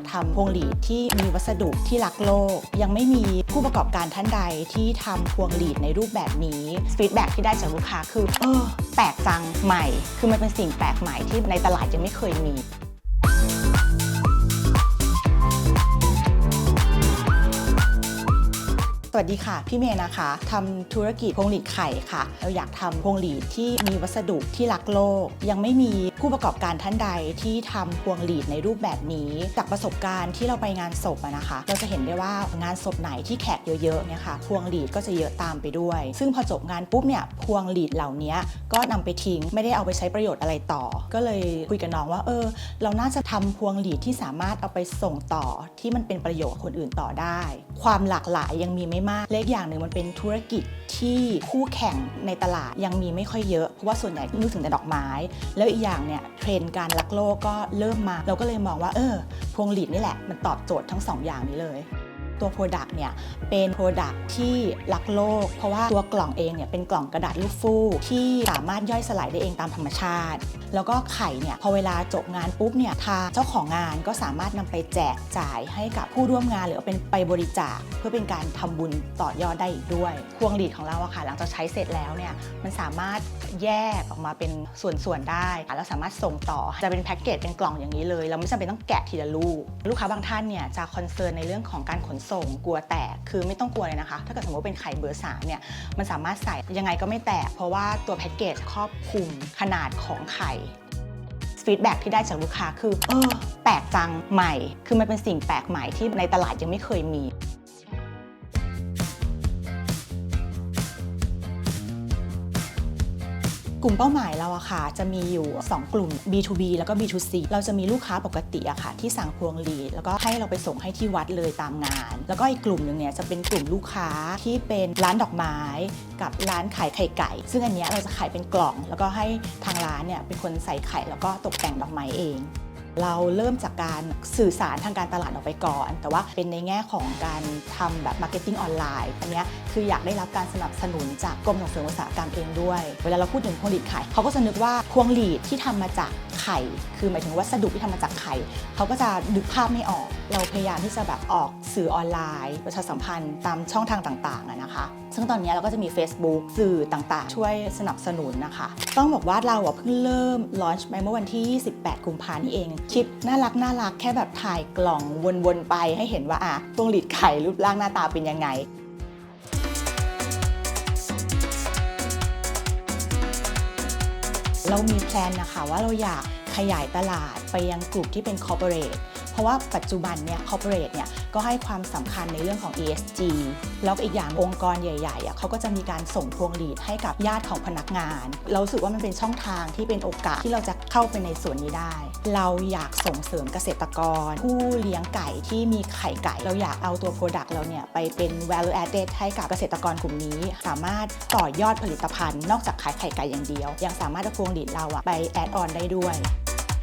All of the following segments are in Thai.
ากทำพวงหลีดที่มีวัสดุที่รักโลก ยังไม่มีผู้ประกอบการท่านใดที่ทำพวงหลีดในรูปแบบนี้ฟีดแบ็ที่ได้จากลูกค้าคือเออแปลกจังใหม่ คือมันเป็นสิ่งแปลกใหม่ที่ในตลาดยังไม่เคยมีสวัสดีค่ะ พี่เมย์นะคะทำธุรกิจพวงหลีดไข่ค่ะ เราอยากทำพวงหลีดที่มีวัสดุที่รักโลก ยังไม่มี ผู้ประกอบการท่านใดที่ทำพวงหลีดในรูปแบบนี้จากประสบการณ์ที่เราไปงานศพนะคะ เราจะเห็นได้ว่างานศพไหนที่แขกเยอะๆเนี่ยค่ะพวงหลีดก็จะเยอะตามไปด้วย ซึ่งพอจบงานปุ๊บเนี่ยพวงหลีดเหล่านี้ก็นำไปทิ้งไม่ได้เอาไปใช้ประโยชน์อะไรต่อ ก็เลยคุยกับน้องว่าเออ เราน่าจะทำพวงหลีดที่สามารถเอาไปส่งต่อที่มันเป็นประโยชน์คนอื่นต่อได้ ความหลากหลายยังมีไม่มากเล็กอย่างหนึ่งมันเป็นธุรกิจที่คู่แข่งในตลาดยังมีไม่ค่อยเยอะเพราะว่าส่วนใหญ่นึกถึงแต่ดอกไม้ แล้วอีกอย่างเนี่ยเทรนด์การรักโลกก็เริ่มมา เราก็เลยมองว่าเออพวงหลีดนี่แหละมันตอบโจทย์ทั้งสองอย่างนี้เลย ตัว Product เนี่ยเป็น Product ที่รักโลก เพราะว่าตัวกล่องเองเนี่ยเป็นกล่องกระดาษลูกฟูกที่สามารถย่อยสลายได้เองตามธรรมชาติ แล้วก็ไข่เนี่ยพอเวลาจบงานปุ๊บเนี่ยทางเจ้าของงานก็สามารถนำไปแจกจ่ายให้กับผู้ร่วมงาน หรือเอาเป็นไปบริจาคเพื่อเป็นการทำบุญต่อยอดได้อีกด้วยพวงหลีดของเราอะค่ะหลังจากใช้เสร็จแล้วเนี่ยมันสามารถแยกออกมาเป็นส่วนๆได้แล้วสามารถส่งต่อจะเป็นแพ็กเกจเป็นกล่องอย่างนี้เลย เราไม่จำเป็นต้องแกะทีละลูก ลูกค้าบางท่านเนี่ยจะคอนเซิร์นในเรื่องของการขนส่งกลัวแตกคือไม่ต้องกลัวเลยนะคะ ถ้าเกิดสมมติว่าเป็นไข่เบอร์สามเนี่ยมันสามารถใส่ยังไงก็ไม่แตก เพราะว่าตัวแพ็กเกจครอบคลุมขนาดของไข่ฟีดแบ็ที่ได้จากลูกค้าคือเออแปลกจังใหม่ คือมันเป็นสิ่งแปลกใหม่ที่ในตลาดยังไม่เคยมี กลุ่มเป้าหมายเราอะค่ะ จะมีอยู่ 2 กลุ่ม B2B แล้วก็ B2C เราจะมีลูกค้าปกติอะค่ะ ที่สั่งพวงหลีดแล้วก็ให้เราไปส่งให้ที่วัดเลยตามงาน แล้วก็อีกกลุ่มหนึ่งเนี่ยจะเป็นกลุ่มลูกค้าที่เป็นร้านดอกไม้ กับร้านขายไข่ไก่ ซึ่งอันเนี้ยเราจะขายเป็นกล่อง แล้วก็ให้ทางร้านเนี่ยเป็นคนใส่ไข่แล้วก็ตกแต่งดอกไม้เอง เราเริ่มจากการสื่อสารทางการตลาดออกไปก่อน แต่ว่าเป็นในแง่ของการทำแบบมาร์เก็ตติ้งออนไลน์ อันนี้คืออยากได้รับการสนับสนุนจากกรมส่งเสริมอุตสาหกรรมเองด้วย เวลาเราพูดถึงพวงหลีดไข่เขาก็จะนึกว่าพวงหลีดที่ทำมาจากไข่ คือหมายถึงวัสดุที่ทำมาจากไข่ เขาก็จะดึกภาพไม่ออก เราพยายามที่จะแบบออกสื่อออนไลน์ ประชาสัมพันธ์ตามช่องทางต่างๆนะคะ ซึ่งตอนนี้เราก็จะมี Facebook สื่อต่างๆ ช่วยสนับสนุนนะคะ ต้องบอกว่าเราเพิ่งเริ่มลอนช์ไปเมื่อวันที่ 28 กุมภานี่เอง คลิปน่ารักน่ารักแค่แบบถ่ายกล่องวนๆไปให้เห็นว่าอะพวงหลีดไข่รูปร่างหน้าตาเป็นยังไงเรามีแพลนนะคะว่าเราอยาก ขยายตลาดไปยังกลุ่มที่เป็นคอร์ปอเรทเพราะว่าปัจจุบันเนี่ยคอร์ปอเรทเนี่ยก็ให้ความสำคัญในเรื่องของ ESG แล้วอีกอย่างองค์กรใหญ่ๆอ่เขาก็จะมีการส่งพวงหลีดให้กับญาติของพนักงาน เราสึกว่ามันเป็นช่องทางที่เป็นโอกาสที่เราจะเข้าไปในส่วนนี้ได้ เราอยากส่งเสริมเกษตรกร ผู้เลี้ยงไก่ที่มีไข่ไก่ เราอยากเอาตัว Product เราเนี่ยไปเป็น value added ให้กับเกษตรกรกลุ่มนี้ สามารถต่อยอดผลิตภัณฑ์ นอกจากขายไข่ไก่อย่างเดียว ยังสามารถเอาพวงหลีดเราอะไป add on ได้ด้วย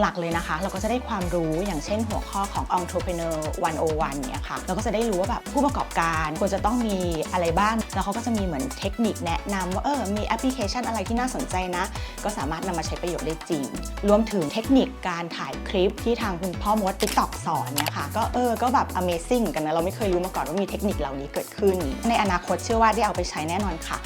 หลักๆเลยนะคะ เราก็จะได้ความรู้อย่างเช่นหัวข้อของ Entrepreneur 101เนี่ยค่ะเราก็จะได้รู้ว่าแบบผู้ประกอบการควรจะต้องมีอะไรบ้าง แล้วเขาก็จะมีเหมือนเทคนิคแนะนำว่าเออมีแอปพลิเคชันอะไรที่น่าสนใจนะ ก็สามารถนำมาใช้ประโยชน์ได้จริง รวมถึงเทคนิคการถ่ายคลิปที่ทางคุณพ่อมด TikTok สอนเนี่ยค่ะก็เออก็แบบ Amazing กันนะเราไม่เคยรู้มาก่อนว่ามีเทคนิคเหล่านี้เกิดขึ้น ในอนาคตเชื่อว่าได้เอาไปใช้แน่นอนค่ะ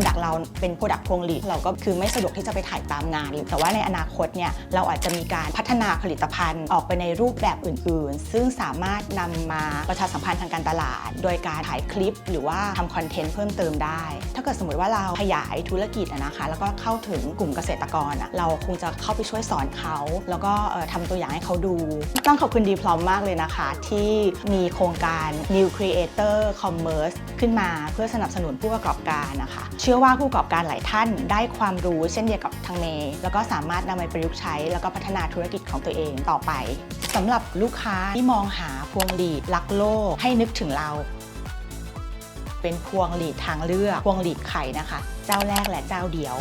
รดักเราเป็นโปรดักพวงหลีดเราก็คือไม่สะดวกที่จะไปถ่ายตามงานหรือแต่ว่าในอนาคตเนี่ยเราอาจจะมีการพัฒนาผลิตภัณฑ์ออกไปในรูปแบบอื่น ๆ ซึ่งสามารถนำมาประชาสัมพันธ์ทางการตลาด โดยการถ่ายคลิป หรือว่าทำคอนเทนต์เพิ่มเติมได้ ถ้าเกิดสมมติว่าเราขยายธุรกิจนะคะ แล้วก็เข้าถึงกลุ่มเกษตรกรเราคงจะเข้าไปช่วยสอนเขา แล้วก็เอ่อทำตัวอย่างให้เขาดู ต้องขอบคุณดีพร้อมมากเลยนะคะ ที่มีโครงการ New Creator Commerce ขึ้นมาเพื่อสนับสนุนผู้ประกอบการนะคะชื่อว่าผู้ประกอบการหลายท่านได้ความรู้เช่นเดียวกับทางเมย์แล้วก็สามารถนำไปประยุกต์ใช้ แล้วก็พัฒนาธุรกิจของตัวเองต่อไปสำหรับลูกค้าที่มองหาพวงหลีดรักโลกให้นึกถึงเรา เป็นพวงหลีดทางเลือกพวงหลีดไข่นะคะ เจ้าแรกและเจ้าเดียว